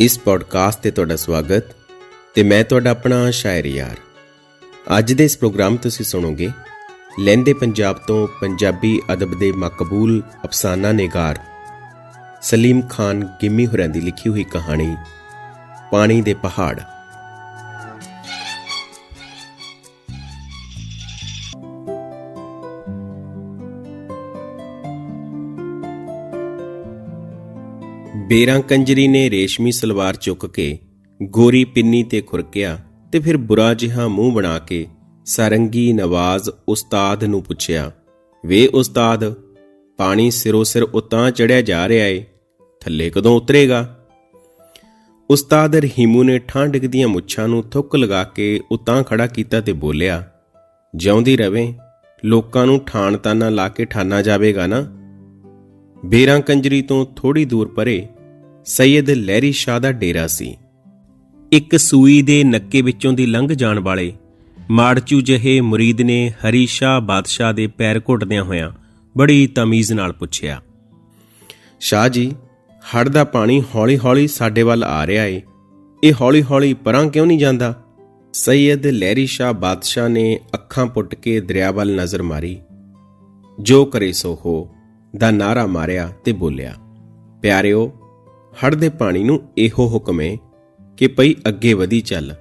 ਇਸ ਪੋਡਕਾਸਟ ਤੇ ਤੁਹਾਡਾ ਸਵਾਗਤ ਤੇ ਮੈਂ ਤੁਹਾਡਾ ਆਪਣਾ ਸ਼ਾਇਰ ਯਾਰ। ਅੱਜ ਦੇ ਇਸ ਪ੍ਰੋਗਰਾਮ ਤੁਸੀਂ ਸੁਣੋਗੇ, ਲਹਿੰਦੇ ਪੰਜਾਬ ਤੋਂ ਪੰਜਾਬੀ ਅਦਬ ਦੇ ਮਕਬੂਲ ਅਫਸਾਨਾ ਨਿਗਾਰ ਸਲੀਮ ਖਾਨ ਗਿੰਮੀ ਹੁਰਾਂ ਦੀ ਲਿਖੀ ਹੋਈ ਕਹਾਣੀ, ਪਾਣੀ ਦੇ ਪਹਾੜ। ਬੇਰਾਂ ਕੰਜਰੀ ਨੇ ਰੇਸ਼ਮੀ ਸਲਵਾਰ ਚੁੱਕ ਕੇ ਗੋਰੀ ਪਿੰਨੀ ਤੇ ਖੁਰਕਿਆ ਤੇ ਫਿਰ ਬੁਰਾ ਜਿਹਾ ਮੂੰਹ ਬਣਾ ਕੇ ਸਰੰਗੀ ਨਵਾਜ਼ ਉਸਤਾਦ ਨੂੰ ਪੁੱਛਿਆ, ਵੇ ਉਸਤਾਦ, ਪਾਣੀ ਸਿਰੋਂ ਸਿਰ ਉਤਾਂ ਚੜਿਆ ਜਾ ਰਿਹਾ ਏ, ਥੱਲੇ ਕਦੋਂ ਉਤਰੇਗਾ? ਉਸਤਾਦ ਰਹੀਮੂ ਨੇ ਠਾਂ ਦੀਆਂ ਮੁੱਛਾਂ ਨੂੰ ਥੁੱਕ ਲਗਾ ਕੇ ਉਤਾਂ ਖੜਾ ਕੀਤਾ ਤੇ ਬੋਲਿਆ, ਜਿਉਂਦੀ ਰਵੇਂ, ਲੋਕਾਂ ਨੂੰ ਠਾਣ ਤਾਨਾ ਲਾ ਕੇ ਠਾਨਾ ਜਾਵੇਗਾ ਨਾ? ਬੇਰਾਂ ਕੰਜਰੀ ਤੋਂ ਥੋੜੀ ਦੂਰ ਪਰੇ ਸੈਯਦ ਲਹਿਰੀ ਸ਼ਾਹ ਦਾ ਡੇਰਾ ਸੀ। ਇੱਕ ਸੂਈ ਦੇ ਨੱਕੇ ਵਿੱਚੋਂ ਦੀ ਲੰਘ ਜਾਣ ਵਾਲੇ ਮਾੜਚੂ ਜਿਹੇ ਮੁਰੀਦ ਨੇ ਹਰੀ ਸ਼ਾਹ ਬਾਦਸ਼ਾਹ ਦੇ ਪੈਰ ਘੁੱਟਦਿਆਂ ਹੋਇਆਂ ਬੜੀ ਤਮੀਜ਼ ਨਾਲ ਪੁੱਛਿਆ, ਸ਼ਾਹ ਜੀ ਹੜ ਦਾ ਪਾਣੀ ਹੌਲੀ-ਹੌਲੀ ਸਾਡੇ ਵੱਲ ਆ ਰਿਹਾ ਏ। ਇਹ ਹੌਲੀ-ਹੌਲੀ ਪਰਾਂ ਕਿਉਂ ਨਹੀਂ ਜਾਂਦਾ? ਸੈਯਦ ਲਹਿਰੀ ਸ਼ਾਹ ਬਾਦਸ਼ਾਹ ਨੇ ਅੱਖਾਂ ਪੁੱਟ ਕੇ ਦਰਿਆ ਵੱਲ ਨਜ਼ਰ ਮਾਰੀ। ਜੋ ਕਰੇ ਸੋ ਹੋ, ਦਾ ਨਾਰਾ ਮਾਰਿਆ ਤੇ ਬੋਲਿਆ, ਪਿਆਰਿਓ ਹੜ੍ਹ ਦੇ ਪਾਣੀ ਨੂੰ ਇਹੋ ਹੁਕਮ ਏ ਕਿ ਭਈ ਅੱਗੇ ਵਧੀ ਚੱਲ।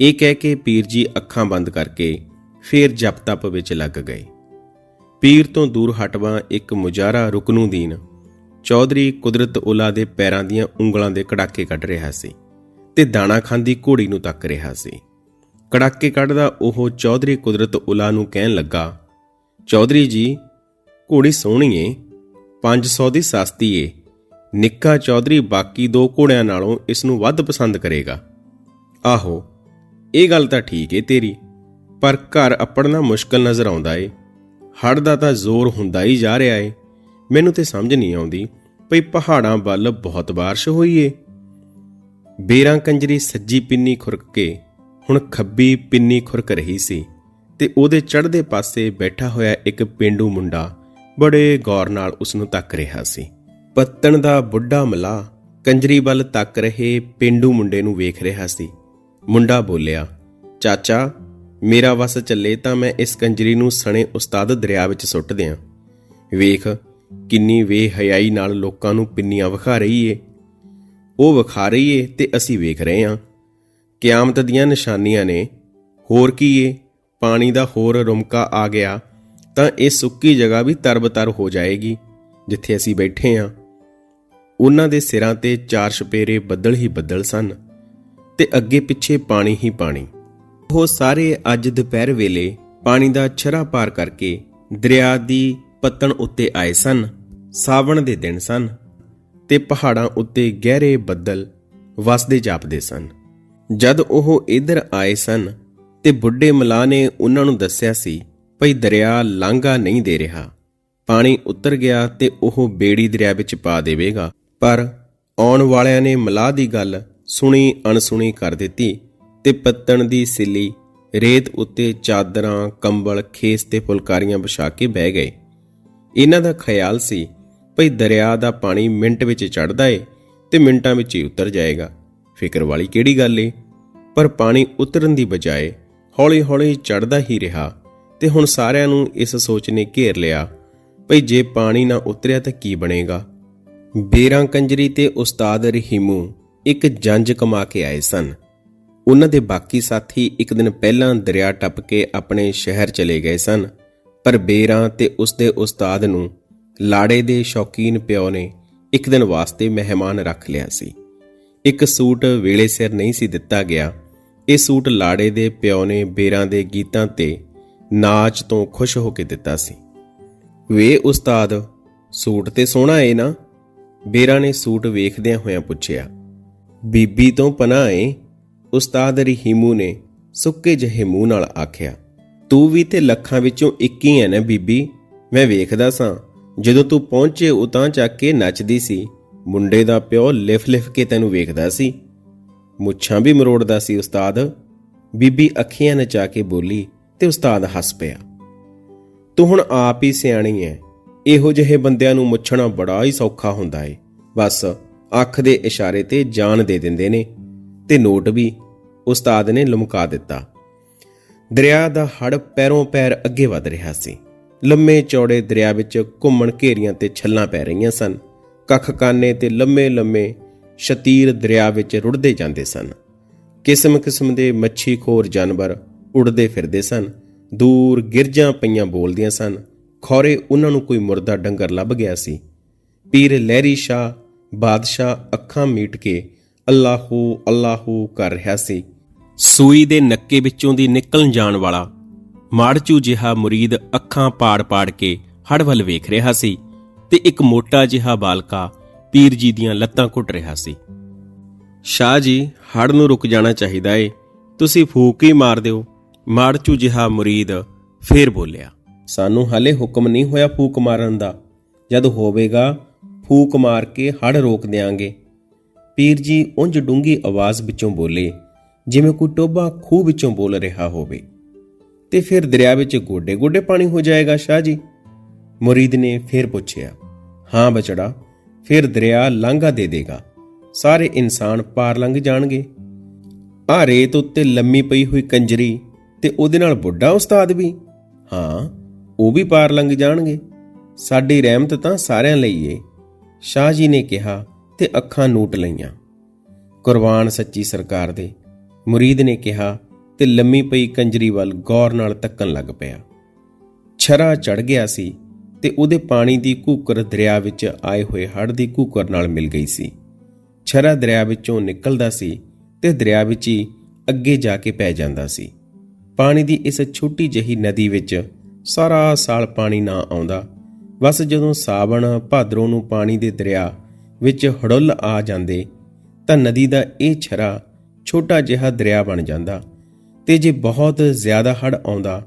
ਇਹ ਕਹਿ ਕੇ ਪੀਰ ਜੀ ਅੱਖਾਂ ਬੰਦ ਕਰਕੇ ਫੇਰ ਜਪ ਤਪ ਵਿੱਚ ਲੱਗ ਗਏ। ਪੀਰ ਤੋਂ ਦੂਰ ਹਟਵਾ ਇੱਕ ਮੁਜਾਰਾ ਰੁਕਨੂਦੀਨ ਚੌਧਰੀ ਕੁਦਰਤ ਉਲਾ ਦੇ ਪੈਰਾਂ ਦੀਆਂ ਉਂਗਲਾਂ ਦੇ ਕੜਾਕੇ ਕੱਢ ਰਿਹਾ ਸੀ ਤੇ ਦਾਣਾ ਖਾਂਦੀ ਘੋੜੀ ਨੂੰ ਤੱਕ ਰਿਹਾ ਸੀ। ਕੜਾਕੇ ਕੱਢਦਾ ਉਹ ਚੌਧਰੀ ਕੁਦਰਤ ਉਲਾ ਨੂੰ ਕਹਿਣ ਲੱਗਾ, ਚੌਧਰੀ ਜੀ, ਘੋੜੀ ਸੋਹਣੀ ਏ 500 ਦੀ ਸਸਤੀ ਏ। ਨਿੱਕਾ ਚੌਧਰੀ ਬਾਕੀ ਦੋ ਘੋੜਿਆਂ ਨਾਲੋਂ ਇਸ ਨੂੰ ਵੱਧ ਪਸੰਦ ਕਰੇਗਾ। ਆਹੋ, ਇਹ ਗੱਲ ਤਾਂ ਠੀਕ ਏ ਤੇਰੀ, ਪਰ ਘਰ ਅਪੜਨਾ ਮੁਸ਼ਕਲ ਨਜ਼ਰ ਆਉਂਦਾ ਏ। ਹੜ ਦਾ ਤਾਂ ਜ਼ੋਰ ਹੁੰਦਾ ਹੀ ਜਾ ਰਿਹਾ ਏ। ਮੈਨੂੰ ਤੇ ਸਮਝ ਨਹੀਂ ਆਉਂਦੀ ਭਈ ਪਹਾੜਾਂ ਵੱਲ ਬਹੁਤ ਬਾਰਿਸ਼ ਹੋਈ ਏ। ਬੇਰਾਂ ਕੰਜਰੀ ਸੱਜੀ ਪਿੰਨੀ ਖੁਰਕ ਕੇ ਹੁਣ ਖੱਬੀ ਪਿੰਨੀ ਖੁਰਕ ਰਹੀ ਸੀ ਤੇ ਉਹਦੇ ਚੜ੍ਹਦੇ ਪਾਸੇ ਬੈਠਾ ਹੋਇਆ ਇੱਕ ਪਿੰਡੂ ਮੁੰਡਾ ਬੜੇ ਗੌਰ ਨਾਲ ਉਸ ਨੂੰ ਤੱਕ ਰਿਹਾ ਸੀ। ਪੱਤਣ ਦਾ ਬੁੱਢਾ ਮਲਾ ਕੰਜਰੀ ਵੱਲ ਤੱਕ ਰਹੇ ਪਿੰਡੂ ਮੁੰਡੇ ਨੂੰ ਵੇਖ ਰਿਹਾ ਸੀ। ਮੁੰਡਾ ਬੋਲਿਆ, ਚਾਚਾ, ਮੇਰਾ ਵਸ ਚੱਲੇ ਤਾਂ ਮੈਂ ਇਸ ਕੰਜਰੀ ਨੂੰ ਸਣੇ ਉਸਤਾਦ ਦਰਿਆ ਵਿੱਚ ਸੁੱਟ ਦਿਆਂ। ਵੇਖ, ਕਿੰਨੀ ਵੇ ਨਾਲ ਲੋਕਾਂ ਨੂੰ ਪਿੰਨੀਆਂ ਵਿਖਾ ਰਹੀ ਏ। ਉਹ ਵਿਖਾ ਰਹੀ ਏ ਤੇ ਅਸੀਂ ਵੇਖ ਰਹੇ ਹਾਂ ਕਿਆਮਤ ਦੀਆਂ ਨਿਸ਼ਾਨੀਆਂ ਨੇ। ਹੋਰ ਕੀ ਏ? ਪਾਣੀ ਦਾ ਹੋਰ ਰੁਮਕਾ ਆ ਗਿਆ ਤਾਂ ਇਹ ਸੁੱਕੀ ਜਗ੍ਹਾ ਵੀ ਤਰਬਤਰ ਹੋ ਜਾਏਗੀ, ਜਿੱਥੇ ਅਸੀਂ ਬੈਠੇ ਹਾਂ ਉਹਨਾਂ ਦੇ ਸਿਰਾਂ ਤੇ ਚਾਰ ਛਪੇਰੇ ਬੱਦਲ ਹੀ ਬੱਦਲ ਸਨ ਤੇ ਅੱਗੇ ਪਿੱਛੇ ਪਾਣੀ ਹੀ ਪਾਣੀ। ਉਹ ਸਾਰੇ ਅੱਜ ਦੁਪਹਿਰ ਵੇਲੇ ਪਾਣੀ ਦਾ ਛਰਾ ਪਾਰ ਕਰਕੇ ਦਰਿਆ ਦੀ ਪੱਤਣ ਉੱਤੇ ਆਏ ਸਨ, ਸਾਵਣ ਦੇ ਦਿਨ ਸਨ ਤੇ ਪਹਾੜਾਂ ਉੱਤੇ ਗਹਿਰੇ ਬੱਦਲ ਵਸਦੇ ਜਾਪਦੇ ਸਨ। ਜਦ ਉਹ ਇੱਧਰ ਆਏ ਸਨ ਤੇ ਬੁੱਢੇ ਮਲਾ ਨੇ ਉਹਨਾਂ ਨੂੰ ਦੱਸਿਆ ਸੀ, ਭਈ ਦਰਿਆ ਲਾਂਘਾ ਨਹੀਂ ਦੇ ਰਿਹਾ। ਪਾਣੀ ਉਤਰ ਗਿਆ ਤੇ ਉਹ ਬੇੜੀ ਦਰਿਆ ਵਿੱਚ ਪਾ ਦੇਵੇਗਾ। ਪਰ ਆਉਣ ਵਾਲਿਆਂ ਨੇ ਮਲਾਹ ਦੀ ਗੱਲ ਸੁਣੀ ਅਣਸੁਣੀ ਕਰ ਦਿੱਤੀ ਤੇ ਪੱਤਣ ਦੀ ਸਿੱਲੀ ਰੇਤ ਉੱਤੇ ਚਾਦਰਾਂ, ਕੰਬਲ, ਖੇਸ ਤੇ ਫੁਲਕਾਰੀਆਂ ਵਿਛਾ ਕੇ ਬਹਿ ਗਏ। ਇਹਨਾਂ ਦਾ ਖਿਆਲ ਸੀ, ਭਈ ਦਰਿਆ ਦਾ ਪਾਣੀ ਮਿੰਟ ਵਿੱਚ ਚੜਦਾ ਏ ਤੇ ਮਿੰਟਾਂ ਵਿੱਚ ਹੀ ਉਤਰ ਜਾਏਗਾ। ਫਿਕਰ ਵਾਲੀ ਕਿਹੜੀ ਗੱਲ ਏ? ਪਰ ਪਾਣੀ ਉਤਰਨ ਦੀ ਬਜਾਏ ਹੌਲੀ-ਹੌਲੀ ਚੜਦਾ ਹੀ ਰਿਹਾ ਤੇ ਹੁਣ ਸਾਰਿਆਂ ਨੂੰ ਇਸ ਸੋਚ ਨੇ ਘੇਰ ਲਿਆ, ਭਈ ਜੇ ਪਾਣੀ ਨਾ ਉਤਰਿਆ ਤਾਂ ਕੀ ਬਣੇਗਾ? ਬੇਰਾਂ ਕੰਜਰੀ ਤੇ ਉਸਤਾਦ ਰਹੀਮੂ ਇੱਕ ਜੰਜ ਕਮਾ ਕੇ ਆਏ ਸਨ। ਉਹਨਾਂ ਦੇ ਬਾਕੀ ਸਾਥੀ ਇੱਕ ਦਿਨ ਪਹਿਲਾਂ ਦਰਿਆ ਟੱਪ ਕੇ ਆਪਣੇ ਸ਼ਹਿਰ ਚਲੇ ਗਏ ਸਨ, ਪਰ ਬੇਰਾਂ ਤੇ ਉਸਦੇ ਉਸਤਾਦ ਨੂੰ ਲਾੜੇ ਦੇ ਸ਼ੌਕੀਨ ਪਿਓ ਨੇ ਇੱਕ ਦਿਨ ਵਾਸਤੇ ਮਹਿਮਾਨ ਰੱਖ ਲਿਆ ਸੀ। ਇੱਕ ਸੂਟ ਵੇਲੇ ਸਿਰ ਨਹੀਂ ਸੀ ਦਿੱਤਾ ਗਿਆ। ਇਹ ਸੂਟ ਲਾੜੇ ਦੇ ਪਿਓ ਨੇ ਬੇਰਾਂ ਦੇ ਗੀਤਾਂ ਤੇ ਨਾਚ ਤੋਂ ਖੁਸ਼ ਹੋ ਕੇ ਦਿੱਤਾ ਸੀ। ਵੇ ਉਸਤਾਦ, ਸੂਟ ਤੇ ਸੋਹਣਾ ਏ ਨਾ। ਬੇਰਾ ਨੇ ਸੂਟ ਵੇਖਦਿਆਂ ਹੋਇਆਂ ਪੁੱਛਿਆ, ਬੀਬੀ ਤੋਂ ਪਨਾਹ ਏ? ਉਸਤਾਦ ਰਹੀਮੂ ਨੇ ਸੁੱਕੇ ਜਿਹੇ ਮੂੰਹ ਨਾਲ ਆਖਿਆ, ਤੂੰ ਵੀ ਤੇ ਲੱਖਾਂ ਵਿੱਚੋਂ ਇੱਕ ਹੀ ਹੈ ਨਾ ਬੀਬੀ, ਮੈਂ ਵੇਖਦਾ ਸਾਂ, ਜਦੋਂ ਤੂੰ ਪਹੁੰਚੇ ਉਤਾਂ ਚੱਕ ਕੇ ਨੱਚਦੀ ਸੀ, ਮੁੰਡੇ ਦਾ ਪਿਓ ਲਿਫ ਲਿਫ ਕੇ ਤੈਨੂੰ ਵੇਖਦਾ ਸੀ। ਮੁੱਛਾਂ ਵੀ ਮਰੋੜਦਾ ਸੀ ਉਸਤਾਦ। ਬੀਬੀ ਅੱਖੀਆਂ ਨਚਾ ਕੇ ਬੋਲੀ ਤੇ ਉਸਤਾਦ ਹੱਸ ਪਿਆ, ਤੂੰ ਹੁਣ ਆਪ ਹੀ ਸਿਆਣੀ ਐ ਇਹੋ ਜਿਹੇ ਬੰਦਿਆਂ ਨੂੰ ਮੁੱਛਣਾ ਬੜਾ ਹੀ ਸੌਖਾ ਹੁੰਦਾ ਏ। ਬਸ ਅੱਖ ਦੇ ਇਸ਼ਾਰੇ ਤੇ ਜਾਨ ਦੇ ਦਿੰਦੇ ਨੇ ਤੇ ਨੋਟ ਵੀ ਉਸਤਾਦ ਨੇ ਲਮਕਾ ਦਿੱਤਾ। ਦਰਿਆ ਦਾ ਹੜ ਪੈਰੋਂ ਪੈਰ ਅੱਗੇ ਵਧ ਰਿਹਾ ਸੀ। ਲੰਮੇ ਚੌੜੇ ਦਰਿਆ ਵਿੱਚ ਘੁੰਮਣ ਘੇਰੀਆਂ ਤੇ ਛੱਲਾਂ ਪੈ ਰਹੀਆਂ ਸਨ। ਕੱਖ ਕਾਨੇ ਤੇ ਲੰਮੇ ਲੰਮੇ ਸ਼ਤੀਰ ਦਰਿਆ ਵਿੱਚ ਰੁੜਦੇ ਜਾਂਦੇ ਸਨ। ਕਿਸਮ ਕਿਸਮ ਦੇ ਮੱਛੀਖੋਰ ਜਾਨਵਰ ਉੜਦੇ ਫਿਰਦੇ ਸਨ। ਦੂਰ ਗਿਰਜਾਂ ਪਈਆਂ ਬੋਲਦੀਆਂ ਸਨ। ਖੌਰੇ ਉਹਨਾਂ ਨੂੰ ਕੋਈ ਮੁਰਦਾ ਡੰਗਰ ਲੱਭ ਗਿਆ ਸੀ। ਪੀਰ ਲਹਿਰੀ ਸ਼ਾਹ, ਬਾਦਸ਼ਾਹ ਅੱਖਾਂ ਮੀਟ ਕੇ ਅੱਲਾਹੂ ਅੱਲਾਹੂ ਕਰ ਰਿਹਾ ਸੀ। ਸੂਈ ਦੇ ਨੱਕੇ ਵਿੱਚੋਂ ਦੀ ਨਿਕਲਣ ਜਾਣ ਵਾਲਾ ਮਾੜਚੂ ਜਿਹਾ ਮੁਰੀਦ ਅੱਖਾਂ ਪਾੜ-ਪਾੜ ਕੇ ਹੜ ਵੱਲ ਵੇਖ ਰਿਹਾ ਸੀ ਤੇ ਇੱਕ ਮੋਟਾ ਜਿਹਾ ਬਾਲਕਾ ਪੀਰ ਜੀ ਦੀਆਂ ਲੱਤਾਂ ਘੁੱਟ ਰਿਹਾ ਸੀ। ਸ਼ਾਹ ਜੀ ਹੜ ਨੂੰ ਰੁਕ ਜਾਣਾ ਚਾਹੀਦਾ ਏ। ਤੁਸੀਂ ਫੂਕ ਹੀ ਮਾਰ ਦਿਓ। ਮਾੜਚੂ ਜਿਹਾ ਮੁਰੀਦ ਫੇਰ ਬੋਲਿਆ। ਸਾਨੂੰ ਹਾਲੇ ਹੁਕਮ ਨਹੀਂ ਹੋਇਆ ਫੂਕ ਮਾਰਨ ਦਾ। ਜਦ ਹੋਵੇਗਾ, ਫੂਕ ਮਾਰ ਕੇ ਹੜ ਰੋਕ ਦੇਾਂਗੇ ਪੀਰ ਜੀ ਉਂਝ ਡੂੰਗੀ ਆਵਾਜ਼ ਵਿੱਚੋਂ ਬੋਲੇ, ਜਿਵੇਂ ਕੋਈ ਟੋਬਾ ਖੂਹ ਵਿੱਚੋਂ ਬੋਲ ਰਿਹਾ ਹੋਵੇ। ਤੇ ਫਿਰ ਦਰਿਆ ਵਿੱਚ ਗੋਡੇ-ਗੋਡੇ ਪਾਣੀ ਹੋ ਜਾਏਗਾ, ਸ਼ਾਹ ਜੀ? ਮੁਰੀਦ ਨੇ ਫਿਰ ਪੁੱਛਿਆ, ਹਾਂ ਬਚੜਾ, ਫਿਰ ਦਰਿਆ ਲਾਂਘਾ ਦੇ ਦੇਗਾ। ਸਾਰੇ ਇਨਸਾਨ ਪਾਰ ਲੰਘ ਜਾਣਗੇ। ਆ ਰੇਤ ਉੱਤੇ ਲੰਮੀ ਪਈ ਹੋਈ ਕੰਜਰੀ ਤੇ ਉਹਦੇ ਨਾਲ ਬੁੱਢਾ ਉਸਤਾਦ ਵੀ? ਹਾਂ ਉਹ ਵੀ ਪਾਰ ਲੰਘ ਜਾਣਗੇ। ਸਾਡੀ ਰਹਿਮਤ ਤਾਂ ਸਾਰਿਆਂ ਲਈ ਏ, ਸ਼ਾਹ ਜੀ ਨੇ ਕਿਹਾ ਤੇ ਅੱਖਾਂ ਨੂਟ ਲਈਆਂ। ਕੁਰਬਾਨ ਸੱਚੀ ਸਰਕਾਰ ਦੇ, ਮੁਰੀਦ ਨੇ ਕਿਹਾ ਤੇ ਲੰਮੀ ਪਈ ਕੰਜਰੀ ਵੱਲ ਗੌਰ ਨਾਲ ਤੱਕਣ ਲੱਗ ਪਿਆ। ਛਰਾ ਚੜ ਗਿਆ ਸੀ ਤੇ ਉਹਦੇ ਪਾਣੀ ਦੀ ਕੂਕਰ ਦਰਿਆ ਵਿੱਚ ਆਏ ਹੋਏ ਹੜ ਦੀ ਕੂਕਰ ਨਾਲ ਮਿਲ ਗਈ ਸੀ। ਛਰਾ ਦਰਿਆ ਵਿੱਚੋਂ ਨਿਕਲਦਾ ਸੀ ਤੇ ਦਰਿਆ ਵਿੱਚ ਹੀ ਅੱਗੇ ਜਾ ਕੇ ਪੈ ਜਾਂਦਾ ਸੀ। ਪਾਣੀ ਦੀ ਇਸ ਛੋਟੀ ਜਹੀ ਨਦੀ ਵਿੱਚ ਸਾਰਾ ਸਾਲ ਪਾਣੀ ਨਾ ਆਉਂਦਾ। ਬਸ ਜਦੋਂ ਸਾਵਣ ਭਾਦਰੋਂ ਨੂੰ ਪਾਣੀ ਦੇ ਦਰਿਆ ਵਿੱਚ ਹੜੁੱਲ ਆ ਜਾਂਦੇ, ਤਾਂ ਨਦੀ ਦਾ ਇਹ ਛਰਾ ਛੋਟਾ ਜਿਹਾ ਦਰਿਆ ਬਣ ਜਾਂਦਾ ਤੇ ਜੇ ਬਹੁਤ ਜ਼ਿਆਦਾ ਹੜ ਆਉਂਦਾ,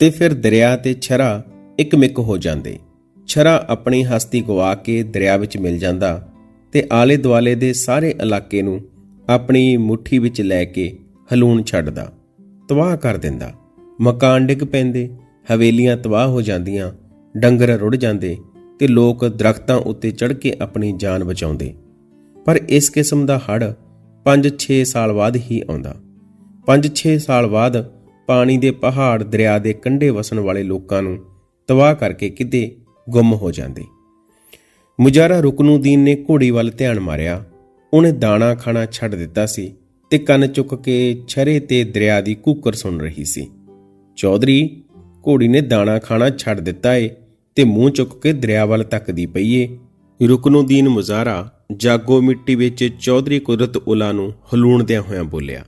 ਤੇ ਫਿਰ ਦਰਿਆ ਤੇ ਛਰਾ ਇੱਕਮਿਕ ਹੋ ਜਾਂਦੇ। ਛਰਾ ਆਪਣੀ ਹਸਤੀ ਗਵਾ ਕੇ ਦਰਿਆ ਵਿੱਚ ਮਿਲ ਜਾਂਦਾ ਤੇ ਆਲੇ ਦੁਆਲੇ ਦੇ ਸਾਰੇ ਇਲਾਕੇ ਨੂੰ ਆਪਣੀ ਮੁਠੀ ਵਿੱਚ ਲੈ ਕੇ ਹਲੂਣ ਛੱਡਦਾ, ਤਬਾਹ ਕਰ ਦਿੰਦਾ। ਮਕਾਨ ਡਿੱਗ ਪੈਂਦੇ ਹਵੇਲੀਆਂ ਤਬਾਹ ਹੋ ਜਾਂਦੀਆਂ, ਡੰਗਰ ਰੁੜ ਜਾਂਦੇ ਤੇ ਲੋਕ ਦਰਖਤਾਂ ਉੱਤੇ ਚੜ੍ਹ ਕੇ ਆਪਣੀ ਜਾਨ ਬਚਾਉਂਦੇ। ਪਰ ਇਸ ਕਿਸਮ ਦਾ ਹੜ 5-6 ਸਾਲ ਬਾਅਦ ਹੀ ਆਉਂਦਾ। 5-6 ਸਾਲ ਬਾਅਦ ਪਾਣੀ ਦੇ ਪਹਾੜ, ਦਰਿਆ ਦੇ ਕੰਢੇ ਵਸਣ ਵਾਲੇ ਲੋਕਾਂ ਨੂੰ ਤਬਾਹ ਕਰਕੇ ਕਿਤੇ ਗੁੰਮ ਹੋ ਜਾਂਦੇ। ਮੁਜਾਰਾ ਰੁਕਨੂਦੀਨ ਨੇ ਘੋੜੀ ਵੱਲ ਧਿਆਨ ਮਾਰਿਆ। ਉਹਨੇ ਦਾਣਾ ਖਾਣਾ ਛੱਡ ਦਿੱਤਾ ਸੀ ਤੇ ਕੰਨ ਚੁੱਕ ਕੇ ਛਰੇ ਤੇ ਦਰਿਆ ਦੀ ਕੂਕਰ ਸੁਣ ਰਹੀ ਸੀ। ਚੌਧਰੀ ਘੋੜੀ ਨੇ ਦਾਣਾ ਖਾਣਾ ਛੱਡ ਦਿੱਤਾ ਏ ਤੇ ਮੂੰਹ ਚੁੱਕ ਕੇ ਦਰਿਆ ਵੱਲ ਤੱਕਦੀ ਪਈ ਏ। ਰੁਕਨੂਦੀਨ ਮੁਜ਼ਾਰਾ ਜਾਗੋ ਮਿੱਟੀ ਵਿੱਚ ਚੌਧਰੀ ਕੁਦਰਤ ਉਲਾ ਨੂੰ ਹਲੂਣਦਿਆਂ ਹੋਇਆਂ ਬੋਲਿਆ।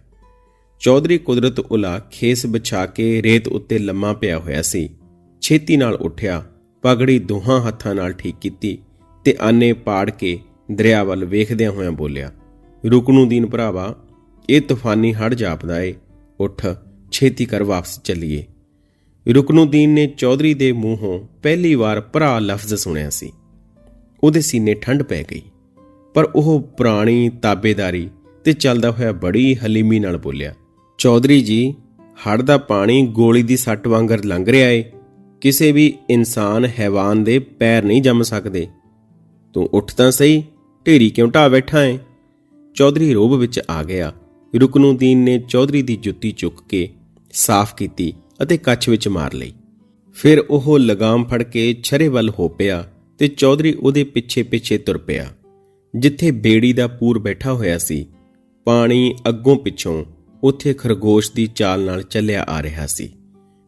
ਚੌਧਰੀ ਕੁਦਰਤ ਉਲਾ ਖੇਸ ਵਿਛਾ ਕੇ ਰੇਤ ਉੱਤੇ ਲੰਮਾ ਪਿਆ ਹੋਇਆ ਸੀ। ਛੇਤੀ ਨਾਲ ਉੱਠਿਆ, ਪਗੜੀ ਦੋਹਾਂ ਹੱਥਾਂ ਨਾਲ ਠੀਕ ਕੀਤੀ ਤੇ ਆਨੇ ਪਾੜ ਕੇ ਦਰਿਆ ਵੱਲ ਵੇਖਦਿਆਂ ਹੋਇਆਂ ਬੋਲਿਆ, ਰੁਕਨੂਦੀਨ ਭਰਾਵਾ, ਇਹ ਤੂਫਾਨੀ ਹੜ ਜਾਪਦਾ ਏ। ਉੱਠ, ਛੇਤੀ ਕਰ ਵਾਪਸ ਚੱਲੀਏ। ਰੁਕਨੂਦੀਨ ਨੇ ਚੌਧਰੀ ਦੇ ਮੂੰਹੋਂ ਪਹਿਲੀ ਵਾਰ ਭਰਾ ਲਫ਼ਜ਼ ਸੁਣਿਆ ਸੀ। ਉਹਦੇ ਸੀਨੇ ਠੰਡ ਪੈ ਗਈ, ਪਰ ਉਹ ਪੁਰਾਣੀ ਤਾਬੇਦਾਰੀ ਤੇ ਚੱਲਦਾ ਹੋਇਆ ਬੜੀ ਹਲੀਮੀ ਨਾਲ ਬੋਲਿਆ, ਚੌਧਰੀ ਜੀ ਹੜ ਦਾ ਪਾਣੀ ਗੋਲੀ ਦੀ ਸੱਟ ਵਾਂਗਰ ਲੰਘ ਰਿਹਾ ਏ। ਕਿਸੇ ਵੀ ਇਨਸਾਨ ਹੈਵਾਨ ਦੇ ਪੈਰ ਨਹੀਂ ਜੰਮ ਸਕਦੇ। ਤੂੰ ਉੱਠ ਤਾਂ ਸਹੀ, ਢੇਰੀ ਕਿਉਂ ਢਾ ਬੈਠਾ ਏ? ਚੌਧਰੀ ਰੋਬ ਵਿੱਚ ਆ ਗਿਆ। ਰੁਕਨੁਦੀਨ ਨੇ ਚੌਧਰੀ ਦੀ ਜੁੱਤੀ ਚੁੱਕ ਕੇ ਸਾਫ਼ ਕੀਤੀ ਅਤੇ ਕੱਛ ਵਿੱਚ ਮਾਰ ਲਈ। ਫਿਰ ਉਹ ਲਗਾਮ ਫੜ ਕੇ ਛਰੇ ਵੱਲ ਹੋ ਪਿਆ ਤੇ ਚੌਧਰੀ ਉਹਦੇ ਪਿੱਛੇ ਪਿੱਛੇ ਤੁਰ ਪਿਆ, ਜਿੱਥੇ ਬੇੜੀ ਦਾ ਪੂਰ ਬੈਠਾ ਹੋਇਆ ਸੀ। ਪਾਣੀ ਅੱਗੋਂ ਪਿੱਛੋਂ ਉੱਥੇ ਖਰਗੋਸ਼ ਦੀ ਚਾਲ ਨਾਲ ਚੱਲਿਆ ਆ ਰਿਹਾ ਸੀ।